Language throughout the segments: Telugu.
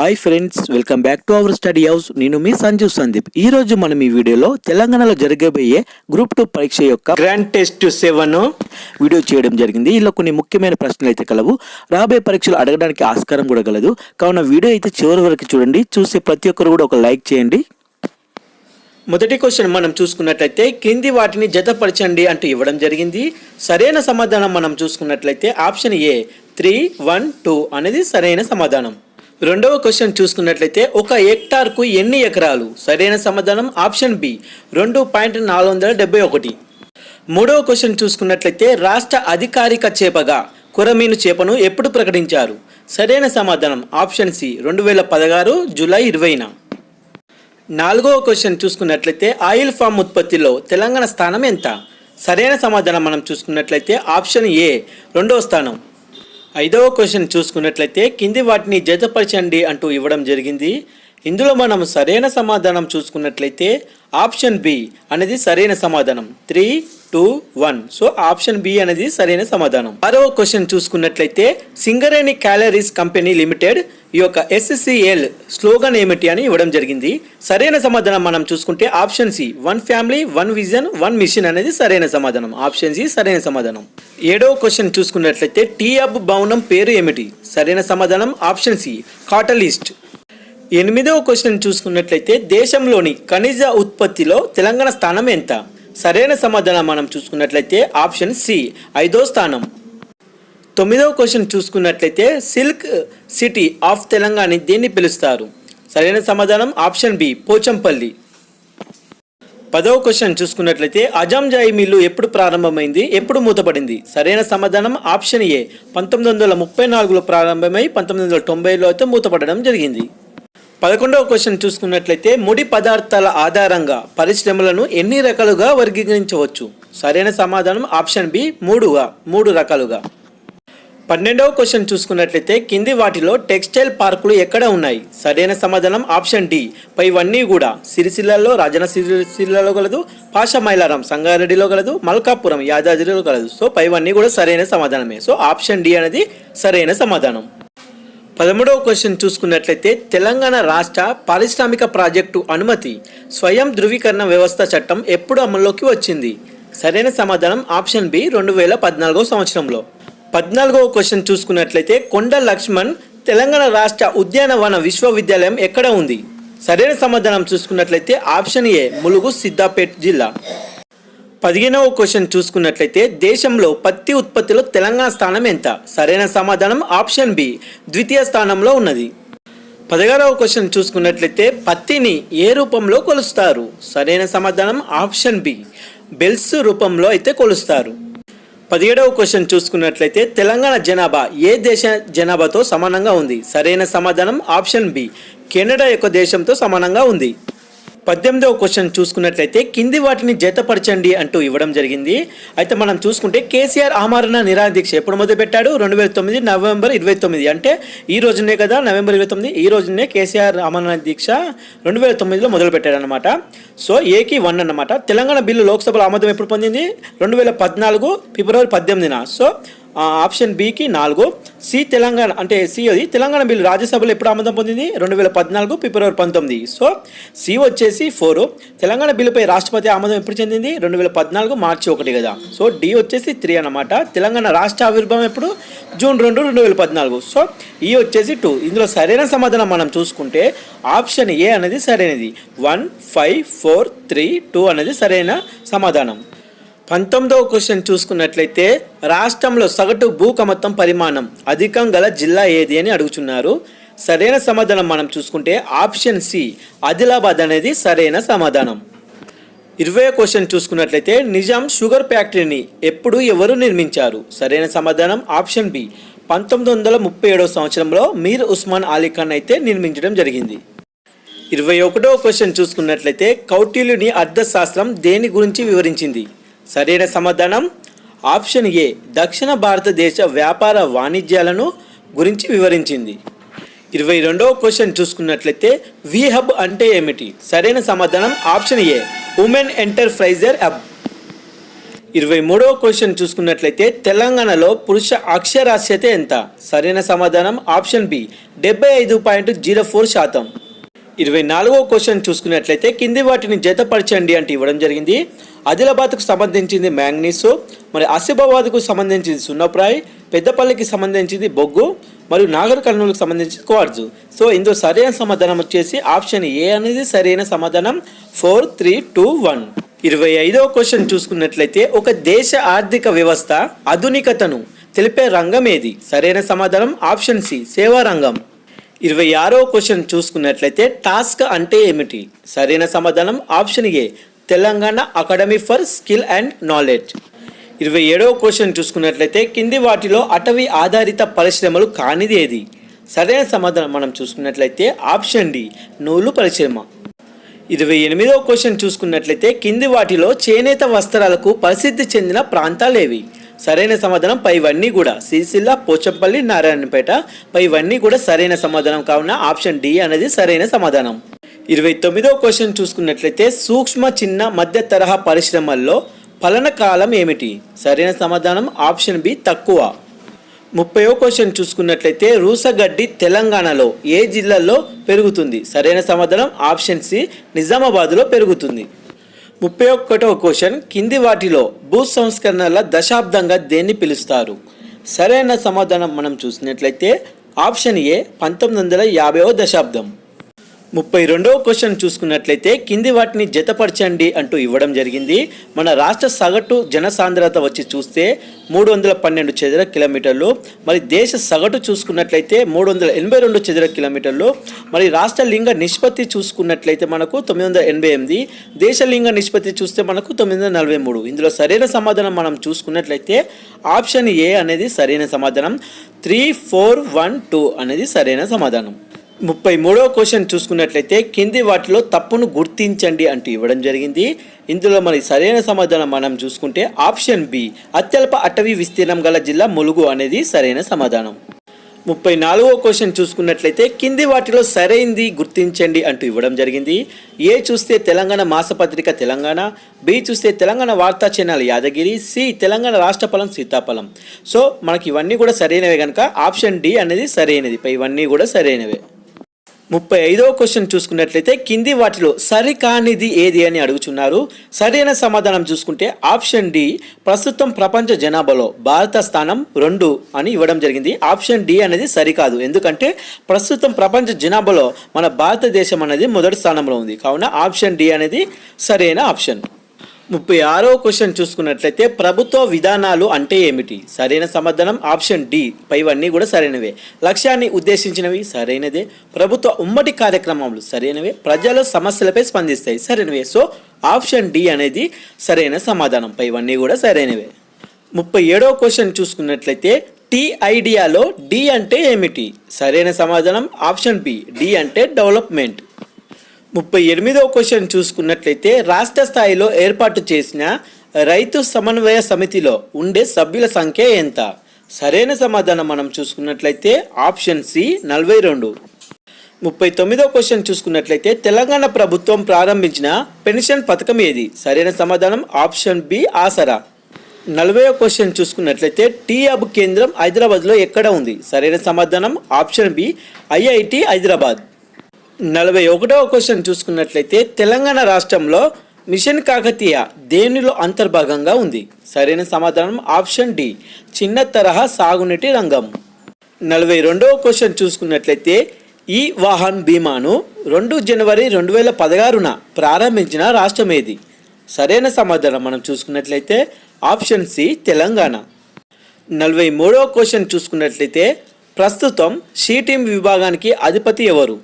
Hi friends welcome back to our study house నేను మీ సంజీవ్ సందీప్. ఈ రోజు మనం ఈ వీడియోలో తెలంగాణలో జరగబోయే గ్రూప్ టూ పరీక్ష యొక్క గ్రాండ్ టెస్ట్ సెవెన్ వీడియో చేయడం జరిగింది. ఇందులో కొన్ని ముఖ్యమైన ప్రశ్నలు అయితే కలవు. రాబోయే పరీక్షలు అడగడానికి ఆస్కారం కూడా కలదు కావున వీడియో అయితే చివరి వరకు చూడండి. చూసే ప్రతి ఒక్కరు కూడా ఒక లైక్ చేయండి. మొదటి క్వశ్చన్ మనం చూసుకున్నట్లయితే కింది వాటిని జతపరచండి అంటూ ఇవ్వడం జరిగింది. సరైన సమాధానం మనం చూసుకున్నట్లయితే option A three one two అనేది సరైన సమాధానం. రెండవ క్వశ్చన్ చూసుకున్నట్లయితే ఒక హెక్టార్కు ఎన్ని ఎకరాలు? సరైన సమాధానం ఆప్షన్ బి రెండు పాయింట్ నాలుగు వందల డెబ్బై ఒకటి. మూడవ క్వశ్చన్ చూసుకున్నట్లయితే రాష్ట్ర అధికారిక చేపగా కొరమీను చేపను ఎప్పుడు ప్రకటించారు? సరైన సమాధానం ఆప్షన్ సి రెండు వేల పదహారు జూలై ఇరవైన. నాలుగవ క్వశ్చన్ చూసుకున్నట్లయితే ఆయిల్ ఫామ్ ఉత్పత్తిలో తెలంగాణ స్థానం ఎంత? సరైన సమాధానం మనం చూసుకున్నట్లయితే ఆప్షన్ ఏ రెండవ స్థానం ఐదవ క్వశ్చన్ చూసుకున్నట్లయితే కింది వాటిని జతపరచండి అంటూ ఇవ్వడం జరిగింది. ఇందులో మనం సరైన సమాధానం చూసుకున్నట్లయితే ఆప్షన్ బి అనేది సరైన సమాధానం. Three two one. So option B అనేది సరైన సమాధానం. మరో క్వశ్చన్ చూసుకున్నట్లయితే సింగరేణి క్యాలరీస్ కంపెనీ లిమిటెడ్ ఈ యొక్క ఎస్సిఎల్ స్లోగన్ ఏమిటి అని ఇవ్వడం జరిగింది. సరైన సమాధానం మనం చూసుకుంటే option C one family one vision one mission అనేది సరైన సమాధానం. ఆప్షన్ సి సరైన సమాధానం. ఏడవ క్వశ్చన్ చూసుకున్నట్లయితే టీ అబ్ భవనం పేరు ఏమిటి? సరైన సమాధానం ఆప్షన్ సి కాటలిస్ట్. ఎనిమిదవ క్వశ్చన్ చూసుకున్నట్లయితే దేశంలోని ఖనిజ ఉత్పత్తిలో తెలంగాణ స్థానం ఎంత? సరైన సమాధానం మనం చూసుకున్నట్లయితే ఆప్షన్ సి ఐదో స్థానం. తొమ్మిదవ క్వశ్చన్ చూసుకున్నట్లయితే సిల్క్ సిటీ ఆఫ్ తెలంగాణ దేన్ని పిలుస్తారు? సరైన సమాధానం ఆప్షన్ బి పోచంపల్లి. పదవ క్వశ్చన్ చూసుకున్నట్లయితే అజాంజాయి మిల్లు ఎప్పుడు ప్రారంభమైంది? ఎప్పుడు మూతపడింది? సరైన సమాధానం ఆప్షన్ ఏ పంతొమ్మిది వందల ముప్పై నాలుగులో ప్రారంభమై పంతొమ్మిది వందల తొంభైలో అయితే మూతపడడం జరిగింది. పదకొండవ క్వశ్చన్ చూసుకున్నట్లయితే ముడి పదార్థాల ఆధారంగా పరిశ్రమలను ఎన్ని రకాలుగా వర్గీకరించవచ్చు? సరైన సమాధానం ఆప్షన్ బి మూడుగా మూడు రకాలుగా. పన్నెండవ క్వశ్చన్ చూసుకున్నట్లయితే కింది వాటిలో టెక్స్టైల్ పార్కులు ఎక్కడ ఉన్నాయి? సరైన సమాధానం ఆప్షన్ డి పైవన్నీ కూడా. సిరిసిల్లలో రాజన సిరిసిల్లలో కలదు పాషమైలారం సంగారెడ్డిలో కలదు మల్కాపురం యాదాద్రిలో కలదు సో పైవన్నీ కూడా సరైన సమాధానమే. సో ఆప్షన్ డి అనేది సరైన సమాధానం. పదమూడవ క్వశ్చన్ చూసుకున్నట్లయితే తెలంగాణ రాష్ట్ర పారిశ్రామిక ప్రాజెక్టు అనుమతి స్వయం ధృవీకరణ వ్యవస్థ చట్టం ఎప్పుడు అమల్లోకి వచ్చింది? సరైన సమాధానం ఆప్షన్ బి రెండు వేల పద్నాలుగో సంవత్సరంలో. పద్నాలుగవ క్వశ్చన్ చూసుకున్నట్లయితే కొండ లక్ష్మణ్ తెలంగాణ రాష్ట్ర ఉద్యానవన విశ్వవిద్యాలయం ఎక్కడ ఉంది? సరైన సమాధానం చూసుకున్నట్లయితే ఆప్షన్ ఏ ములుగు సిద్దాపేట్ జిల్లా. పదిహేనవ క్వశ్చన్ చూసుకున్నట్లయితే దేశంలో పత్తి ఉత్పత్తిలో తెలంగాణ స్థానం ఎంత? సరైన సమాధానం ఆప్షన్ బి ద్వితీయ స్థానంలో ఉన్నది. పదహారవ క్వశ్చన్ చూసుకున్నట్లయితే పత్తిని ఏ రూపంలో కొలుస్తారు? సరైన సమాధానం ఆప్షన్ బి బెల్స్ రూపంలో అయితే కొలుస్తారు. పదిహేడవ క్వశ్చన్ చూసుకున్నట్లయితే తెలంగాణ జనాభా ఏ దేశ జనాభాతో సమానంగా ఉంది? సరైన సమాధానం ఆప్షన్ బి కెనడా యొక్క దేశంతో సమానంగా ఉంది. పద్దెనిమిదవ క్వశ్చన్ చూసుకున్నట్లయితే కింది వాటిని జతపరచండి అంటూ ఇవ్వడం జరిగింది. అయితే మనం చూసుకుంటే కేసీఆర్ ఆమరణ నిరాదీక్ష ఎప్పుడు మొదలుపెట్టాడు? రెండు వేల తొమ్మిది నవంబర్ ఇరవై తొమ్మిది. అంటే ఈ రోజునే కదా నవంబర్ ఇరవై తొమ్మిది ఈ రోజునే కేసీఆర్ ఆమరణ దీక్ష రెండు వేల తొమ్మిదిలో మొదలుపెట్టాడు అనమాట సో ఏకి వన్ అన్నమాట. తెలంగాణ బిల్లు లోక్సభలో ఆమోదం ఎప్పుడు పొందింది? రెండు వేల పద్నాలుగు ఫిబ్రవరి పద్దెనిమిదిన. సో ఆప్షన్ బికి నాలుగు సి తెలంగాణ అంటే సి అది తెలంగాణ బిల్లు రాజ్యసభలో ఎప్పుడు ఆమోదం పొందింది? రెండు వేల పద్నాలుగు ఫిబ్రవరి పంతొమ్మిది. సో సి వచ్చేసి ఫోర్ తెలంగాణ బిల్లుపై రాష్ట్రపతి ఆమోదం ఎప్పుడు చెందింది? రెండు వేల పద్నాలుగు మార్చి ఒకటి కదా. సో డి వచ్చేసి త్రీ అన్నమాట. తెలంగాణ రాష్ట్ర ఆవిర్భావం ఎప్పుడు? జూన్ రెండు రెండు వేల పద్నాలుగు. సో ఈ వచ్చేసి టూ ఇందులో సరైన సమాధానం మనం చూసుకుంటే ఆప్షన్ ఏ అనేది సరైనది. One five four three two అనేది సరైన సమాధానం. పంతొమ్మిదవ క్వశ్చన్ చూసుకున్నట్లయితే రాష్ట్రంలో సగటు భూకమత్తం పరిమాణం అధికం గల జిల్లా ఏది అని అడుగుతున్నారు సరైన సమాధానం మనం చూసుకుంటే ఆప్షన్ సి ఆదిలాబాద్ అనేది సరైన సమాధానం. ఇరవై క్వశ్చన్ చూసుకున్నట్లయితే నిజాం షుగర్ ఫ్యాక్టరీని ఎప్పుడు ఎవరు నిర్మించారు? సరైన సమాధానం ఆప్షన్ బి పంతొమ్మిది వందల ముప్పై ఏడవ సంవత్సరంలో మీర్ ఉస్మాన్ అలీ ఖాన్ అయితే నిర్మించడం జరిగింది. ఇరవై ఒకటో క్వశ్చన్ చూసుకున్నట్లయితే కౌటిల్యుని అర్థశాస్త్రం దేని గురించి వివరించింది? సరైన సమాధానం ఆప్షన్ ఏ దక్షిణ భారతదేశ వ్యాపార వాణిజ్యాలను గురించి వివరించింది. ఇరవై రెండవ క్వశ్చన్ చూసుకున్నట్లయితే వి హబ్ అంటే ఏమిటి? సరైన సమాధానం option A women enterpriser hub. ఇరవై మూడవ క్వశ్చన్ చూసుకున్నట్లయితే తెలంగాణలో పురుష అక్షరాస్యత ఎంత? సరైన సమాధానం ఆప్షన్ బి డెబ్బై ఐదు పాయింట్ జీరో ఫోర్ శాతం. ఇరవై నాలుగో క్వశ్చన్ చూసుకున్నట్లయితే కింది వాటిని జతపరచండి అంటే ఇవ్వడం జరిగింది. ఆదిలాబాద్కు సంబంధించింది మ్యాంగ్నీసు మరి ఆసిఫాబాద్కు సంబంధించింది సున్నప్రాయ్ పెద్దపల్లికి సంబంధించింది బొగ్గు మరియు నాగర్ కర్నూలుకు సంబంధించి క్వార్జు. సో ఇందులో సరైన సమాధానం వచ్చేసి ఆప్షన్ ఏ అనేది సరైన సమాధానం. Four three two one. ఇరవై ఐదవ క్వశ్చన్ చూసుకున్నట్లయితే ఒక దేశ ఆర్థిక వ్యవస్థ ఆధునికతను తెలిపే రంగం ఏది? సరైన సమాధానం ఆప్షన్ సి సేవా రంగం ఇరవై ఆరో క్వశ్చన్ చూసుకున్నట్లయితే టాస్క్ అంటే ఏమిటి? సరైన సమాధానం option A Telangana academy for skill and knowledge. ఇరవై ఏడవ క్వశ్చన్ చూసుకున్నట్లయితే కింది వాటిలో అటవీ ఆధారిత పరిశ్రమలు కానిది ఏది? సరైన సమాధానం మనం చూసుకున్నట్లయితే ఆప్షన్ డి నూలు పరిశ్రమ. ఇరవై ఎనిమిదవ క్వశ్చన్ చూసుకున్నట్లయితే కింది వాటిలో చేనేత వస్త్రాలకు ప్రసిద్ధి చెందిన ప్రాంతాలు ఏవి సరైన సమాధానం పైవన్నీ కూడా. సిరిసిల్ల పోచంపల్లి నారాయణపేట పైవన్నీ కూడా సరైన సమాధానం కావున ఆప్షన్ డి అనేది సరైన సమాధానం. ఇరవై తొమ్మిదో క్వశ్చన్ చూసుకున్నట్లయితే సూక్ష్మ చిన్న మధ్య తరహా పరిశ్రమల్లో ఫలన కాలం ఏమిటి? సరైన సమాధానం ఆప్షన్ బి తక్కువ. ముప్పయో క్వశ్చన్ చూసుకున్నట్లయితే రూసగడ్డి తెలంగాణలో ఏ జిల్లాలో పెరుగుతుంది? సరైన సమాధానం ఆప్షన్ సి నిజామాబాద్లో పెరుగుతుంది. ముప్పై ఒక్కటో క్వశ్చన్ కింది వాటిలో భూ సంస్కరణల దశాబ్దంగా దేన్ని పిలుస్తారు? సరైన సమాధానం మనం చూసినట్లయితే ఆప్షన్ ఏ పంతొమ్మిది వందల యాభైవ దశాబ్దం. ముప్పై రెండవ క్వశ్చన్ చూసుకున్నట్లయితే కింది వాటిని జతపరచండి అంటూ ఇవ్వడం జరిగింది. మన రాష్ట్ర సగటు జనసాంద్రత వచ్చి చూస్తే మూడు వందల పన్నెండు చదర కిలోమీటర్లు. మరి దేశ సగటు చూసుకున్నట్లయితే మూడు వందల ఎనభై రెండు చదర కిలోమీటర్లు. మరి రాష్ట్ర లింగ నిష్పత్తి చూసుకున్నట్లయితే మనకు తొమ్మిది వందల ఎనభై ఎనిమిది. దేశ లింగ నిష్పత్తి చూస్తే మనకు తొమ్మిది వందల నలభై మూడు. ఇందులో సరైన సమాధానం మనం చూసుకున్నట్లయితే ఆప్షన్ ఏ అనేది సరైన సమాధానం. త్రీ ఫోర్ వన్ టూ అనేది సరైన సమాధానం. ముప్పై మూడవ క్వశ్చన్ చూసుకున్నట్లయితే కింది వాటిలో తప్పును గుర్తించండి అంటూ ఇవ్వడం జరిగింది. ఇందులో మరి సరైన సమాధానం మనం చూసుకుంటే ఆప్షన్ బి అత్యల్ప అటవీ విస్తీర్ణం గల జిల్లా ములుగు అనేది సరైన సమాధానం. ముప్పై నాలుగో క్వశ్చన్ చూసుకున్నట్లయితే కింది వాటిలో సరైంది గుర్తించండి అంటూ ఇవ్వడం జరిగింది. ఏ చూస్తే తెలంగాణ మాసపత్రిక తెలంగాణ బి చూస్తే తెలంగాణ వార్తా ఛానల్ యాదగిరి సి తెలంగాణ రాష్ట్రఫలం సీతాఫలం. సో మనకి ఇవన్నీ కూడా సరైనవే కనుక ఆప్షన్ డి అనేది సరైనది. ఇవన్నీ కూడా సరైనవే. ముప్పై ఐదవ క్వశ్చన్ చూసుకున్నట్లయితే కింది వాటిలో సరికానిది ఏది అని అడుగుచున్నారు. సరైన సమాధానం చూసుకుంటే ఆప్షన్ డి ప్రస్తుతం ప్రపంచ జనాభాలో భారత స్థానం రెండు అని ఇవ్వడం జరిగింది. ఆప్షన్ డి అనేది సరికాదు. ఎందుకంటే ప్రస్తుతం ప్రపంచ జనాభాలో మన భారతదేశం అనేది మొదటి స్థానంలో ఉంది. కావున ఆప్షన్ డి అనేది సరైన ఆప్షన్. ముప్పై ఆరో క్వశ్చన్ చూసుకున్నట్లయితే ప్రభుత్వ విధానాలు అంటే ఏమిటి? సరైన సమాధానం ఆప్షన్ డి. పైవన్నీ కూడా సరైనవే. లక్ష్యాన్ని ఉద్దేశించినవి సరైనదే. ప్రభుత్వ ఉమ్మడి కార్యక్రమాలు సరైనవే. ప్రజల సమస్యలపై స్పందిస్తాయి సరైనవే. సో ఆప్షన్ డి అనేది సరైన సమాధానం. పైవన్నీ కూడా సరైనవే. ముప్పై ఏడో క్వశ్చన్ చూసుకున్నట్లయితే టీ ఐడియాలో డి అంటే ఏమిటి? సరైన సమాధానం ఆప్షన్ బి. డి అంటే డెవలప్మెంట్. ముప్పై ఎనిమిదవ క్వశ్చన్ చూసుకున్నట్లయితే రాష్ట్ర స్థాయిలో ఏర్పాటు చేసిన రైతు సమన్వయ సమితిలో ఉండే సభ్యుల సంఖ్య ఎంత? సరైన సమాధానం మనం చూసుకున్నట్లయితే ఆప్షన్ సి నలభై రెండు. ముప్పై తొమ్మిదవ క్వశ్చన్ చూసుకున్నట్లయితే తెలంగాణ ప్రభుత్వం ప్రారంభించిన పెన్షన్ పథకం ఏది? సరైన సమాధానం ఆప్షన్ బి ఆసరా. నలభై క్వశ్చన్ చూసుకున్నట్లయితే టీ అబ్ కేంద్రం హైదరాబాద్లో ఎక్కడ ఉంది? సరైన సమాధానం ఆప్షన్ బి ఐఐటి హైదరాబాద్. నలభై ఒకటవ క్వశ్చన్ చూసుకున్నట్లయితే తెలంగాణ రాష్ట్రంలో మిషన్ కాకతీయ దేనిలో అంతర్భాగంగా ఉంది? సరైన సమాధానం ఆప్షన్ డి చిన్న తరహా సాగునీటి రంగం. నలభై రెండవ క్వశ్చన్ చూసుకున్నట్లయితే ఈ వాహన్ బీమాను రెండు జనవరి రెండు వేల పదహారున ప్రారంభించిన రాష్ట్రం ఏది సరైన సమాధానం మనం చూసుకున్నట్లయితే ఆప్షన్ సి తెలంగాణ. నలభై మూడవ క్వశ్చన్ చూసుకున్నట్లయితే ప్రస్తుతం షీటీం విభాగానికి అధిపతి ఎవరు?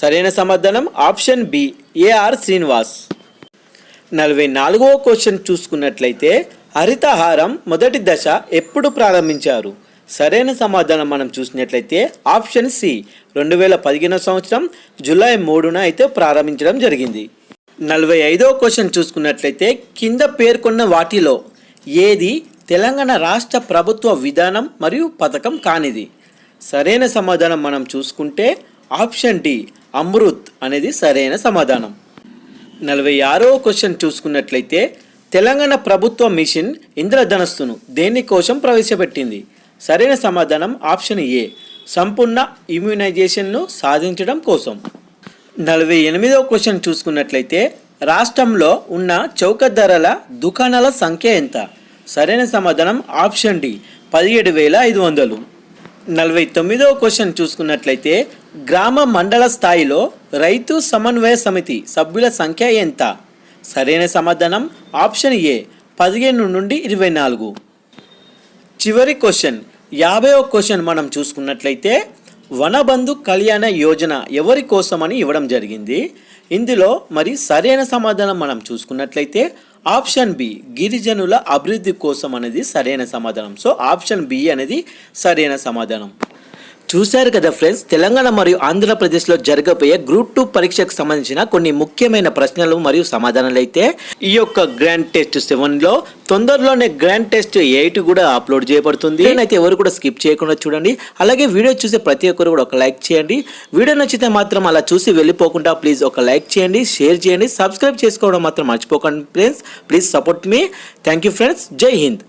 సరైన సమాధానం ఆప్షన్ బి ఏఆర్ శ్రీనివాస్. నలభై నాలుగవ క్వశ్చన్ చూసుకున్నట్లయితే హరితహారం మొదటి దశ ఎప్పుడు ప్రారంభించారు? సరైన సమాధానం మనం చూసినట్లయితే ఆప్షన్ సి రెండు వేల పదిహేనవ సంవత్సరం జూలై మూడున అయితే ప్రారంభించడం జరిగింది. నలభై ఐదవ క్వశ్చన్ చూసుకున్నట్లయితే కింద పేర్కొన్న వాటిలో ఏది తెలంగాణ రాష్ట్ర ప్రభుత్వ విధానం మరియు పథకం కానిది? సరైన సమాధానం మనం చూసుకుంటే ఆప్షన్ డి అమృత్ అనేది సరైన సమాధానం. నలభై ఆరో క్వశ్చన్ చూసుకున్నట్లయితే తెలంగాణ ప్రభుత్వ మిషన్ ఇంద్రధనస్సును దేనికోసం ప్రవేశపెట్టింది? సరైన సమాధానం ఆప్షన్ ఏ సంపూర్ణ ఇమ్యునైజేషన్ను సాధించడం కోసం. నలభై ఎనిమిదవ క్వశ్చన్ చూసుకున్నట్లయితే రాష్ట్రంలో ఉన్న చౌక ధరల దుకాణాల సంఖ్య ఎంత? సరైన సమాధానం ఆప్షన్ డి పదిహేడు వేల ఐదు వందలు. నలభై తొమ్మిదవ క్వశ్చన్ చూసుకున్నట్లయితే గ్రామ మండల స్థాయిలో రైతు సమన్వయ సమితి సభ్యుల సంఖ్య ఎంత? సరైన సమాధానం ఆప్షన్ ఏ పదిహేను నుండి ఇరవై నాలుగు. చివరి క్వశ్చన్ యాభైవ క్వశ్చన్ మనం చూసుకున్నట్లయితే వనబంధు కళ్యాణ యోజన ఎవరి కోసమని ఇవ్వడం జరిగింది? ఇందులో మరి సరైన సమాధానం మనం చూసుకున్నట్లయితే ఆప్షన్ బి గిరిజనుల అభివృద్ధి కోసం అనేది సరైన సమాధానం. సో ఆప్షన్ బి అనేది సరైన సమాధానం. చూశారు కదా ఫ్రెండ్స్ తెలంగాణ మరియు ఆంధ్రప్రదేశ్లో జరగబోయే గ్రూప్ టూ పరీక్షకు సంబంధించిన కొన్ని ముఖ్యమైన ప్రశ్నలు మరియు సమాధానాలు అయితే ఈ యొక్క గ్రాండ్ టెస్ట్ సెవెన్లో తొందరలోనే గ్రాండ్ టెస్ట్ ఎయిట్ కూడా అప్లోడ్ చేయబడుతుంది. అయితే ఎవరు కూడా స్కిప్ చేయకుండా చూడండి. అలాగే వీడియో చూసే ప్రతి ఒక్కరు కూడా ఒక లైక్ చేయండి. వీడియో నచ్చితే మాత్రం అలా చూసి వెళ్ళిపోకుండా ప్లీజ్ ఒక లైక్ చేయండి షేర్ చేయండి సబ్స్క్రైబ్ చేసుకోవడం మాత్రం మర్చిపోకండి friends please support me thank you friends Jai Hind